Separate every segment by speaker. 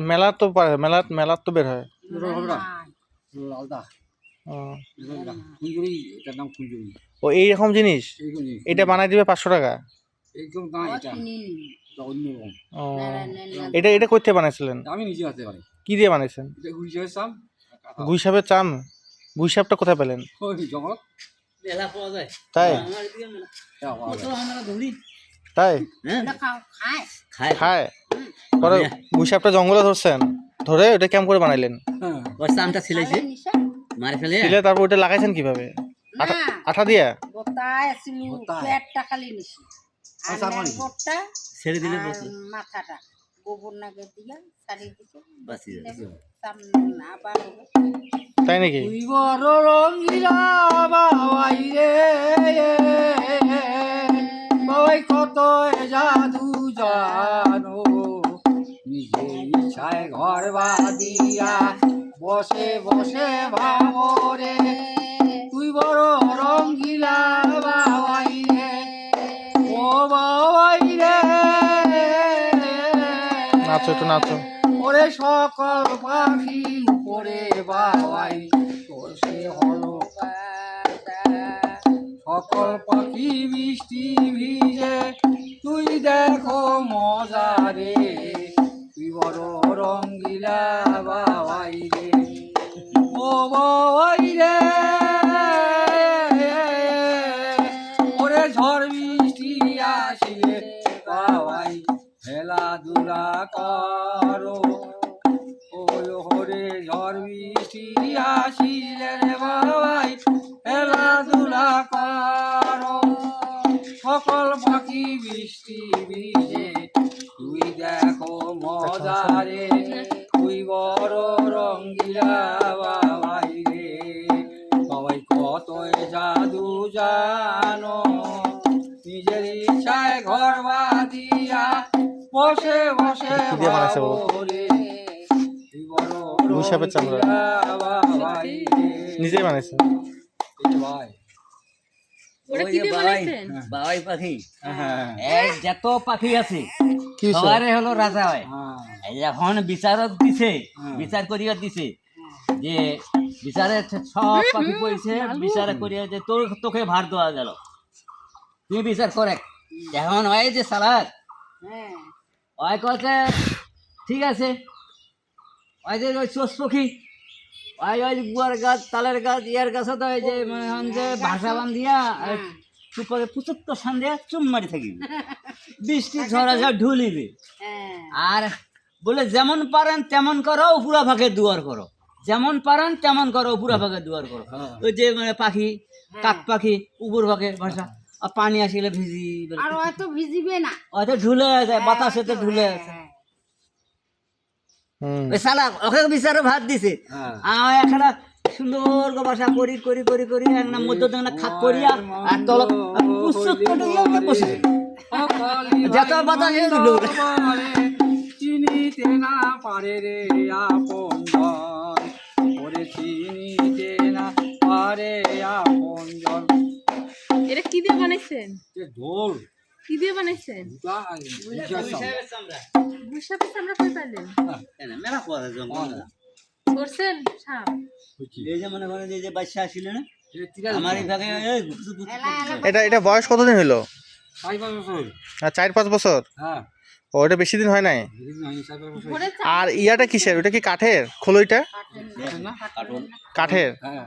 Speaker 1: মেলা তো পারে- মেলাত মেলাত তো বের হয়। ও। এইরকম জিনিস? এটা বানাই দিবে পাঁচশো টাকা?
Speaker 2: এটা এটা অন্যরকম
Speaker 1: ও। এটা এটা করতে বানাইছিলেন?
Speaker 2: আমি নিজে হাতে পারি।
Speaker 1: কি দিয়ে বানাইছেন?
Speaker 2: এটা গুড়ি চালের চাল।
Speaker 1: গুই সাপের চাম গুইসাপটা কোথায় পেলেন?
Speaker 2: ওই জগৎ
Speaker 3: মেলা পাওয়া যায়।
Speaker 1: তাই? তাই?
Speaker 3: হ্যাঁ।
Speaker 4: খায়।
Speaker 3: খায়।
Speaker 1: খায়? পরে গুইসাপটা জঙ্গলে ধরছেন ধরে ওটা কেমন করে বানাইলেন?
Speaker 2: হ্যাঁ
Speaker 3: ওর চামটা ছিলাইছে। মারে ফেলে।
Speaker 1: ছিলে তারপর ওটা লাগাইছেন কীভাবে? আঠা দিয়া?
Speaker 4: গোটায় ছিল? পেটটা খালি নিছি।
Speaker 2: আচ্ছা, মানে?
Speaker 4: গোটটা
Speaker 3: ছেড়ে দিলে বসে।
Speaker 4: মাথাটা গোবর নাগে দিয়া
Speaker 3: যায়
Speaker 4: সামনে আবার
Speaker 1: তাই নাকি?
Speaker 2: তুই বড় রঙ্গিলা বাবাই রে কত জাদু জানো। নিজে ইচ্ছায় ঘর বাদিয়া বসে বসে ভাবো রে। তুই বড় রঙ্গিলা বাবাই রে। ও বাবাই রে।
Speaker 1: নাচো একটু নাচো।
Speaker 2: ওরে সকল পাখি উপরে বাবাই। তোর সে হলো সকল পাখি বৃষ্টি ভিজে, তুই দেখো মজা রে। তুই বড় রঙ্গিলা বাবাই রে। ও বাবাই রে। ওরে ঝড় বৃষ্টি আসিলে বাবাই। খেলাধুলা করো। ঘর বাঁধিয়া বসে বসে
Speaker 1: কি দিয়ে বানাইছে বলো?
Speaker 2: ভাবো রে, তুই বড়
Speaker 1: দুই সাপের চামড়া।
Speaker 2: রঙ্গিলা বাবাই। রে।
Speaker 1: নিজেই বানাইছেন
Speaker 2: এই ভাই
Speaker 3: ওই যে বাবাই। বাবাই পাখি।
Speaker 2: হ্যাঁ।
Speaker 3: যত পাখি আছে
Speaker 1: কি
Speaker 3: সবারে হলো রাজা হয়।
Speaker 2: হ্যাঁ।
Speaker 3: যখন বিচারক দিছে বিচার করিয়া দিছে যে বিচারে সব পাখি পড়ছে বিচারে করিয়া যে তোর তোকে ভার দেওয়া গেল। তুই বিচার করে এখন ওই যে সালাদ?
Speaker 4: হ্যাঁ।
Speaker 3: ওই কছে ঠিক আছে। ওই যে ওই চোষ পাখি? ওই ওই গুয়ার গাছ তালের গাছ ইয়ার গাছ তো ওই যে মনে হন যে ভাষা বান্ধিয়া চুপকে পুচুত্তর সান চুম মারি থাকিবি বৃষ্টি ঝরা যা ঢুলিবি।
Speaker 4: হ্যাঁ।
Speaker 3: আর বলে যেমন পারেন তেমন করো পুরা ভাগে দুয়ার করো। যেমন পারেন তেমন করো পুরা ভাগে দুয়ার করো।
Speaker 2: হ্যাঁ।
Speaker 3: ওই যে মানে পাখি কাক পাখি উপর ভাগে ভাষা আর পানি আসলে ভিজি
Speaker 4: আর হয়তো ভিজিবে না।
Speaker 3: হয়তো ঢুলে যায় বাতাসেতে ঢুলে আছে।
Speaker 4: হ্যাঁ।
Speaker 1: হুম।
Speaker 3: ওই শালা ওকে বিচারে ভাত দিছে।
Speaker 2: হ্যাঁ।
Speaker 3: একটা সুন্দর বাসা করি করি করি করি একদম মধ্য খাপ করিয়া আর তল পুষ্পটা বসে যত বাতাস।
Speaker 2: চিনিতে না পারে রে আপন
Speaker 5: বানাইছেন?
Speaker 2: ঢোল
Speaker 5: কি দিয়ে বানাইছেন?
Speaker 2: দুটা বুঝা
Speaker 5: কই পাইলেন?
Speaker 3: মেলা পড়া
Speaker 5: করছেন? সাপ।
Speaker 3: এই যে মনে করেন যে- যে বাচ্চা আসছিল না? আমার এই ভাগে এই গুছু গুছু
Speaker 1: এটা এটা বয়স কতদিন। আর চার পাঁচ বছর
Speaker 2: হ্যাঁ।
Speaker 1: ও এটা বেশি দিন হয় নাই? আর ইয়াটা কিসের? ওটা কি কাঠের? খোলইটা? কাঠের
Speaker 2: হ্যাঁ।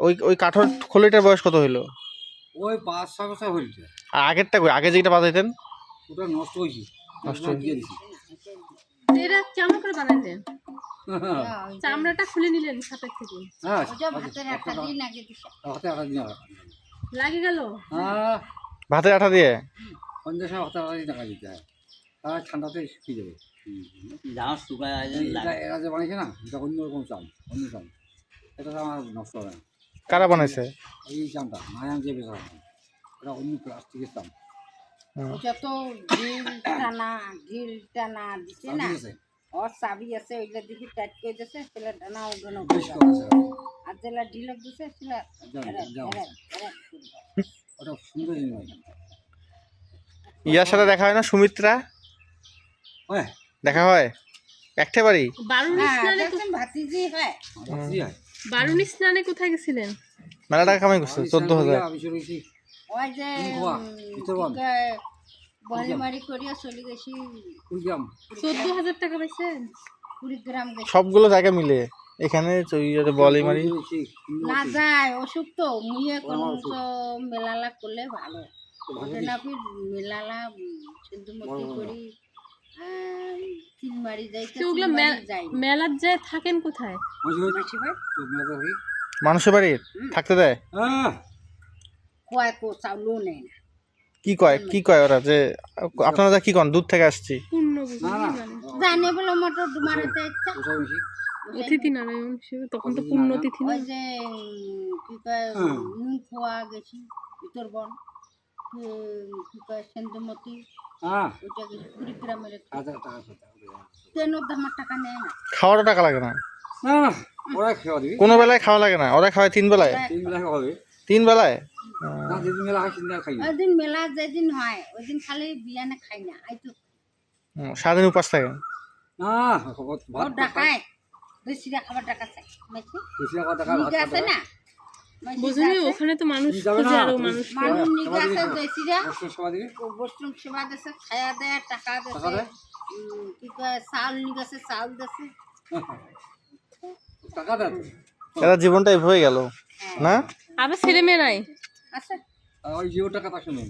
Speaker 1: ওই ওই কাঠের খোলইটার বয়স কত হইল?
Speaker 2: ওই পাঁচ ছয় বছর
Speaker 1: আর আগেরটা কই? আগে যেটা বাজাইতেন?
Speaker 2: ওটা নষ্ট হয়েছে
Speaker 1: নষ্ট
Speaker 2: দিয়ে দিছি।
Speaker 5: এরা কেমন করে বানাইলেন চামড়াটা খুলে নিলেন সাপের থেকে?
Speaker 2: হ্যাঁ
Speaker 4: ওটা ভাতের একটা দিন আগে দিছে।
Speaker 2: আটা দিন
Speaker 5: লাগে গেল?
Speaker 2: হ্যাঁ।
Speaker 1: ভাতের আঠা দিয়ে?
Speaker 2: সন্ধ্যের সময় হাতে আটা দিয়ে টাকা দিতে হয়। তাহলে ঠান্ডাতে শুকিয়ে যাবে।
Speaker 3: যাও শুকায়
Speaker 2: এরা যে বানিয়েছে না এটা অন্যরকম চাল অন্য চাল। এটা তো আমার নষ্ট হবে না।
Speaker 1: কারা বানাইছে?
Speaker 2: এই চামটা মায়াম যে বেচা এটা অন্য প্লাস্টিকের চাম
Speaker 1: হুম।
Speaker 4: ওটা তো ঢিল টানা ঢিল টানা দিছে না? ওর চাবি আছে ওইটা দিকে টাইট করে দিছে সেটা টানা আর যেটা ঢিলক দিছে সেটা।
Speaker 2: ওটা সুন্দর জিনিস
Speaker 1: ইয়ার সাথে দেখা হয় না সুমিত্রা?
Speaker 2: হয়।
Speaker 1: দেখা হয়? একটা বাড়ি?
Speaker 4: হ্যাঁ ভাতিজি হয়।
Speaker 2: ভাতিজি হয়।
Speaker 5: বারুণী স্নানে কোথায় গেছিলেন?
Speaker 1: মেলা টাকা কামাই করছে চোদ্দ হাজার।
Speaker 2: আমি শুরু হয়েছি
Speaker 4: ওই যে বলিমারি করিয়া চলে গেছি।
Speaker 5: চোদ্দ হাজার টাকা পাইছেন?
Speaker 4: কুড়িগ্রাম গেছি
Speaker 1: সবগুলো জায়গা মিলে এখানে বলি মারি
Speaker 4: না যায় অসুখ তো মুইয়ে কোনো মেলালা করলে ভালো। মেলালা সিন্ধুমতি করি।
Speaker 5: মেলার যায় থাকেন কোথায়।
Speaker 1: মানুষের বাড়ির থাকতে দেয়?
Speaker 2: হ্যাঁ
Speaker 4: কয় কো
Speaker 1: কয়? কি কয় ওরা? যে আপনারা যা কি কন? দূর থেকে আসছি।
Speaker 5: পূর্ণ
Speaker 4: জানে বলে মোটর
Speaker 5: অতিথি নারায়ণ। তখন তো
Speaker 4: ওই যে কি কয় নুন খোয়া গেছি উত্তরবন কি- কি কয় সেন্দুমতি
Speaker 2: হ্যাঁ
Speaker 4: গেছি কুড়িগ্রামের একটু।
Speaker 2: টাকা
Speaker 4: নেয় না।
Speaker 1: খাওয়ারও লাগে না।
Speaker 2: না না ওরা খাওয়া দিবি।
Speaker 1: কোনো বেলায় খাওয়া লাগে না। ওরা খাওয়ায় তিন বেলায়।
Speaker 2: তিন বেলা খাওয়া
Speaker 1: তিন বেলায়?
Speaker 2: মেলা খাই না।
Speaker 4: মেলা যেদিন হয় ওই দিন খালি বিয়ানে খাই না। আই তো
Speaker 1: সারাদিন উপাস থাকে।
Speaker 2: না
Speaker 4: ডাকায়। খাবার চাই
Speaker 2: টাকা
Speaker 4: আছে না?
Speaker 5: বুঝলি। ওখানে তো মানুষ খোঁজে
Speaker 2: আরও
Speaker 5: মানুষ
Speaker 4: মানুষ নিকে আছে বস্ত্র সেবা দেশে খায়া দেয় টাকা দেশে? কি কয় নিকে আছে চাউল দেশে
Speaker 2: টাকা দেয়
Speaker 1: এরা জীবনটা এভাবে গেল। না?
Speaker 5: আবার ছেলে মেয়ে নাই?
Speaker 4: আছে।
Speaker 2: ওই জিও টাকা তা শুনুন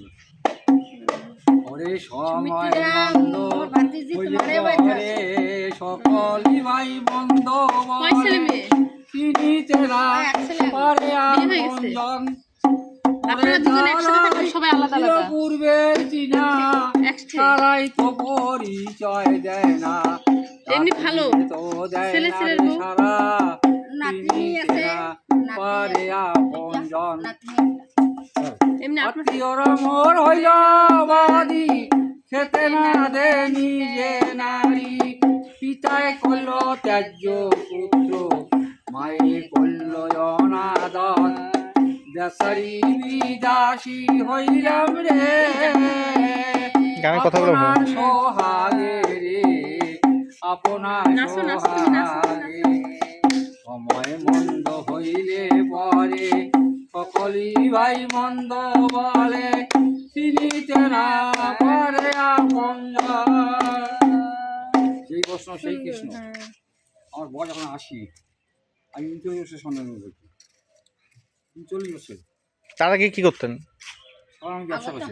Speaker 2: ওরে সময় বন্ধ সকলি ভাই বন্ধ
Speaker 5: কয় ছেলে মেয়ে?
Speaker 2: চিনিতে না। পারে
Speaker 5: বিয়ে গেছে?
Speaker 2: আপনজন
Speaker 5: আপনারা দুজন একসাথে থাকেন সবাই আলাদা আলাদা।
Speaker 2: পূর্বের চিনা তারাই তো পরিচয় দেয় না।
Speaker 5: এমনি ভালো। ছেলে ছেলের বউ।
Speaker 2: সারা
Speaker 4: আছে
Speaker 2: পারে আপনজন
Speaker 5: এমনি
Speaker 2: আত্মীয়রা মোর হইল বাদী খেতে না দে নিজে নারী। পিতায় করল ত্যায্য পুত্র। মায়ে করল অনাদর দেশারি বিদাসী হইলাম রে।
Speaker 1: গানের কথাগুলো বলো।
Speaker 2: সোহাগে রে আপনার সোহাগে। সময় মন্দ হইলে পরে সকলি ভাই মন্দ বলে চিনিতে না পারে আপন সেই প্রশ্ন সেই কৃষ্ণ।
Speaker 5: হ্যাঁ।
Speaker 2: আমার বয়স এখন আশি আমি সন্ধান করছি
Speaker 1: তারা কি কি করতেন?
Speaker 2: আমি ব্যবসা করছি।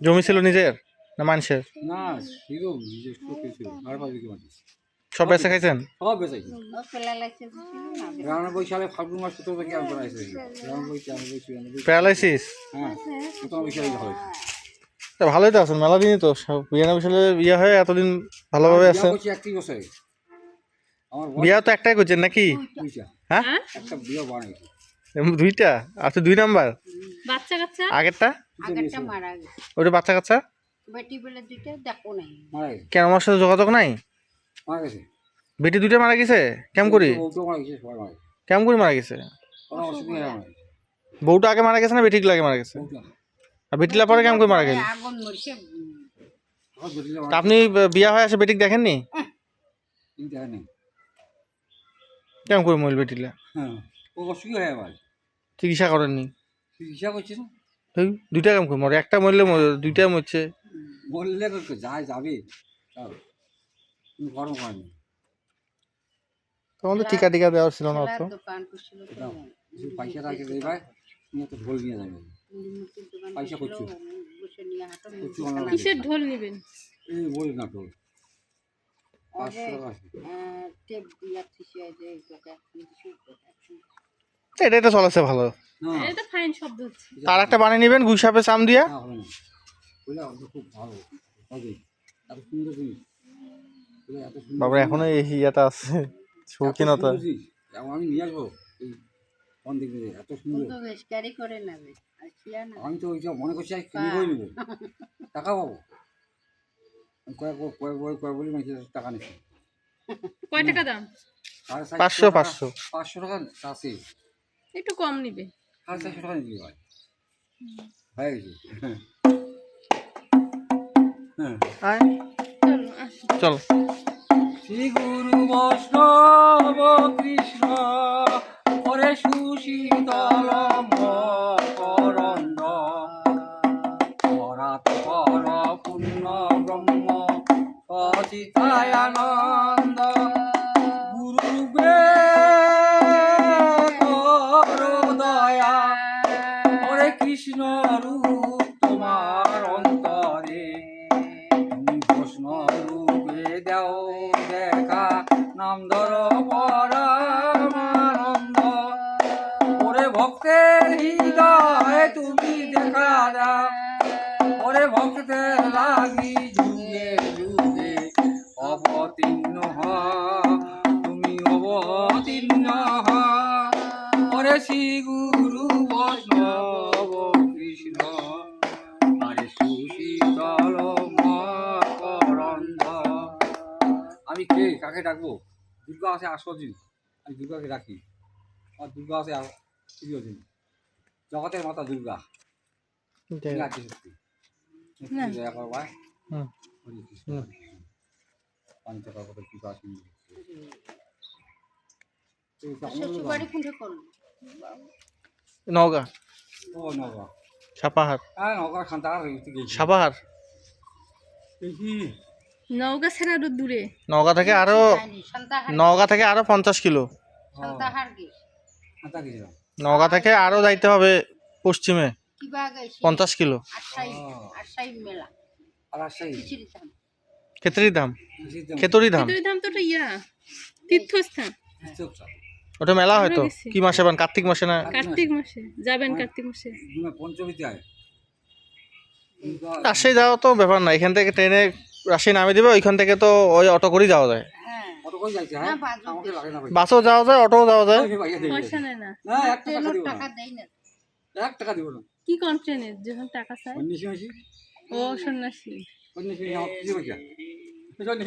Speaker 1: জমি ছিল নিজের না মানুষের?
Speaker 2: না ছিল নিজস্ব কিছু আর বিঘে মাটি।
Speaker 1: সব বেচা খাইছেন?
Speaker 2: সব
Speaker 4: ছিল
Speaker 2: সালে ফাল্গুন মাস সতেরো থেকে আমি চুরানব্বই।
Speaker 1: প্যারালাইসিস?
Speaker 2: হ্যাঁ সালে হয়
Speaker 1: তা ভালোই তো আছেন মেলা দিনই তো সব। বিরানব্বই সালে বিয়ে হয়ে এতদিন ভালোভাবে আছেন
Speaker 2: বছরে আমার বয়স
Speaker 1: বিয়া তো একটাই করছেন নাকি?
Speaker 2: দুইটা।
Speaker 1: হ্যাঁ?
Speaker 5: হ্যাঁ?
Speaker 2: একটা বিয়ে বানাইছি।
Speaker 1: দুইটা? আচ্ছা দুই নাম্বার?
Speaker 5: বাচ্চা কাচ্চা?
Speaker 1: আগেরটা?
Speaker 4: আগেরটা মারা গেছে।
Speaker 1: ওটা বাচ্চা কাচ্চা?
Speaker 4: বেটি বেলে দুইটা দেখো নাই।
Speaker 2: মারা গেছে।
Speaker 1: কেন আমার সাথে যোগাযোগ নাই?
Speaker 2: মারা গেছে।
Speaker 1: বেটি দুইটা মারা গেছে? কেমন করি? কেমন করে মারা গেছে? বউটা আগে মারা গেছে না বেটিগুলো আগে মারা গেছে? আর বেটিলা পরে কেমন করে মারা তা আপনি বিয়া হয়ে আসে বেটিক দেখেননি। কেমন করে মহিল বেটিলা
Speaker 2: হ্যাঁ। ও অসুবিধা হয় আবার
Speaker 1: চিকিৎসা করেননি?
Speaker 2: চিকিৎসা করছি না?
Speaker 1: দুইটা কেমন করে মরে? একটা মরলে মরে- দুইটা মরছে।
Speaker 2: বললে তো যায় যাবে গরম হয়নি
Speaker 1: তখন তো টিকা টিকা দেওয়ার ছিল না
Speaker 2: কিছু পয়সা রাখে দেবে নিয়ে তো ঢোল নিয়ে যাবে। পয়সা করছ? আমার।
Speaker 5: কিসের ঢোল নেবেন?
Speaker 2: এই বলি না ঢোল।
Speaker 4: কিছু।
Speaker 1: তো চলেছে ভালো।
Speaker 2: না।
Speaker 5: এটা তো ফাইন শব্দ হচ্ছে।
Speaker 1: তার একটা বানিয়ে নেবেন গুইসাপে চাম দিয়া। বাবা। এখনও এই ইয়েটা আছে শৌখিনতা।
Speaker 2: আমি নিয়ে আসব। এই কোন দিকে এত সুন্দর।
Speaker 4: আর
Speaker 2: আমি তো ওইটা মনে করছি টাকা পাবো। কয়েক কয়েক বই কয়েক বলি মানুষের টাকা
Speaker 5: কয় টাকা দাম?
Speaker 1: পাঁচশো, পাঁচশো।
Speaker 2: পাঁচশো টাকা আছে
Speaker 5: একটু কম নিবে।
Speaker 2: সাড়ে চারশো টাকা নিতে হয়। হয়ে গেছে হ্যাঁ
Speaker 5: চলো
Speaker 2: শ্রী গুরু বৈষ্ণব কৃষ্ণ পরে সুশীতল মকরন্দ পরাত পর পূর্ণ ব্রহ্ম সচিতায়ানন্দ গুরুবে করো দয়া হরে কৃষ্ণ রূপ লাগি যুগে যুগে অবতীর্ণ হ তুমি অবতীর্ণ হ। ওরে শ্রী গুরু বৈষ্ণব কৃষ্ণ আরে সুশীতল মকরন্দ। আমি কে? কাকে ডাকবো? দুর্গা আছে দিন আমি দুর্গাকে ডাকি। আর দুর্গা আছে তৃতীয় জগতের মাতা দুর্গা। ঠিক আছে সত্যি
Speaker 5: না।
Speaker 2: দয়া করো ভাই
Speaker 1: হুম।
Speaker 2: হরে কৃষ্ণ
Speaker 1: হুম।
Speaker 2: হরে কৃষ্ণ। পঞ্চকল্প কৃপা সিন্ধু এই তো আমাদের
Speaker 4: শ্বশুর বাড়ি কোনটা করল?
Speaker 1: নওগাঁ।
Speaker 2: ও নগর
Speaker 1: সাপাহার
Speaker 2: হ্যাঁ
Speaker 1: সাপাহার
Speaker 5: ছেড়ে আরও দূরে।
Speaker 1: নওগাঁ থেকে আরও
Speaker 4: যায়নি
Speaker 1: থেকে আরও পঞ্চাশ কিলো। নওগাঁ থেকে আরও যাইতে হবে পশ্চিমে। পঞ্চাশ কিলো। খেতরি ধাম খেতরি ধাম
Speaker 5: ধাম তো ওটা ইয়া তীর্থস্থান।
Speaker 1: ওটা মেলা হয়তো কি মাসে বান? কার্তিক মাসে না?
Speaker 5: কার্তিক মাসে। যাবেন কার্তিক মাসে।
Speaker 2: পঞ্চমীতে আয়।
Speaker 1: রাজশাহী যাওয়া তো ব্যাপার না এখান থেকে ট্রেনে রাজশাহী নামে দিবে ওইখান থেকে তো ওই অটো করেই যাওয়া যায়।
Speaker 4: হ্যাঁ।
Speaker 2: হ্যাঁ?
Speaker 1: বাসও যাওয়া যায় অটোও যাওয়া যায়।
Speaker 5: পয়সা নেয় না।
Speaker 2: না। এক টাকা দিব না।
Speaker 4: দেয় না
Speaker 2: না
Speaker 5: কি কম ট্রেনের যখন টাকা
Speaker 2: মাসি?
Speaker 5: ও সন্ন্যাসী।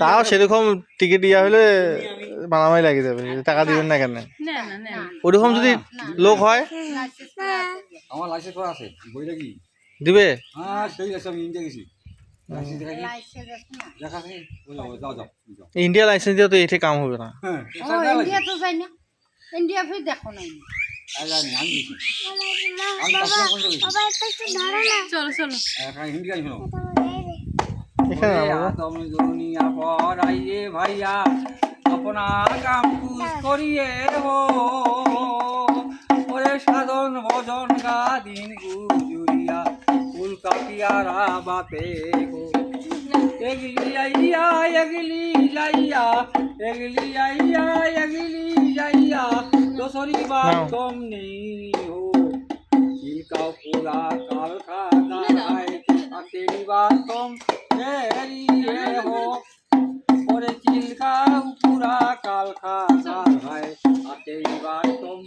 Speaker 1: তাও সেরকম টিকিট ইয়া হলে মারামারি লাগে যাবে টাকা দিবেন না কেন?
Speaker 5: না না না।
Speaker 1: ওরকম যদি লোক হয়।
Speaker 2: আমার লাইসেন্স করা আছে বইটা কি?
Speaker 1: দিবে?
Speaker 2: হ্যাঁ সেই আছে আমি ইন্ডিয়া গেছি।
Speaker 4: না
Speaker 1: ইন্ডিয়া লাইসেন্স দিয়ে তো এটি কাম হবে না।
Speaker 2: হ্যাঁ
Speaker 4: ইন্ডিয়া তো যাই না ইন্ডিয়া ফির দেখো নাই।
Speaker 5: চলো চলো।
Speaker 2: হ্যাঁ ভাইয়া আপনা কাম করিয়ে হো ওরে সাধন ভজন গা দিন গুজুরিয়া ফুল কাটিয়ারা বাতে গো। এগলি আইয়া এগলি যাইয়া এগলি আইয়া এগলি যাইয়া দোসরি বাদম নেই হো চিলকাও পুরা কাল খায় তেরি বাদম এরিয়ে হো ওরে চিলকাও পুরা কাল খায় তেরি বাদম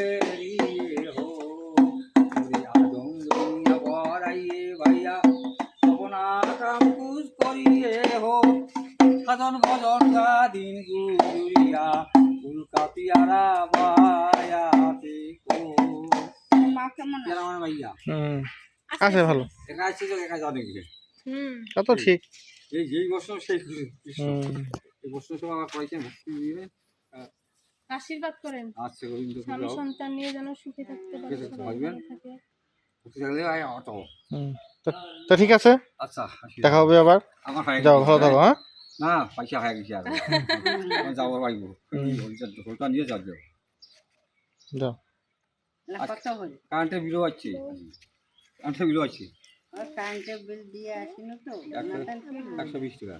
Speaker 2: এরিয়ে হো ওরে আদম দুনিয়া বড়াইয়ে ভাইয়া আপনা কাম কুজ করিয়ে হো সাধন ভজন গা দিন ফুল কাপিয়ারা বায়াতে কো।
Speaker 4: মা কেমন আছে?
Speaker 2: আমার ভাইয়া।
Speaker 1: হুম আছে ভালো।
Speaker 2: একা আছে তো একা যাও নাকি
Speaker 5: হুম।
Speaker 1: তা তো ঠিক।
Speaker 2: এই যেই বছর সেই কৃষ্ণ
Speaker 1: হুম।
Speaker 2: এই বছর সব আবার কয়েছেন ভক্তি দিবেন।
Speaker 5: আশীর্বাদ করেন।
Speaker 2: আচ্ছা গোবিন্দ
Speaker 5: স্বামী সন্তান নিয়ে যেন সুখে থাকতে পারে
Speaker 2: সুখে থাকলে ভাই অত
Speaker 1: হুম তা- তা ঠিক আছে।
Speaker 2: আচ্ছা
Speaker 1: দেখা হবে আবার।
Speaker 2: আমার
Speaker 1: যাও ভালো থাকো হ্যাঁ।
Speaker 2: না পয়সা হয়ে গেছে আর যাব পাইবো হোলটা নিয়ে যাবে
Speaker 1: যাও
Speaker 2: কারেন্টের বিলও আছে কারেন্টের বিলও আছে
Speaker 4: কারেন্টের বিল দিয়ে আসিনি তো
Speaker 2: একশো বিশ টাকা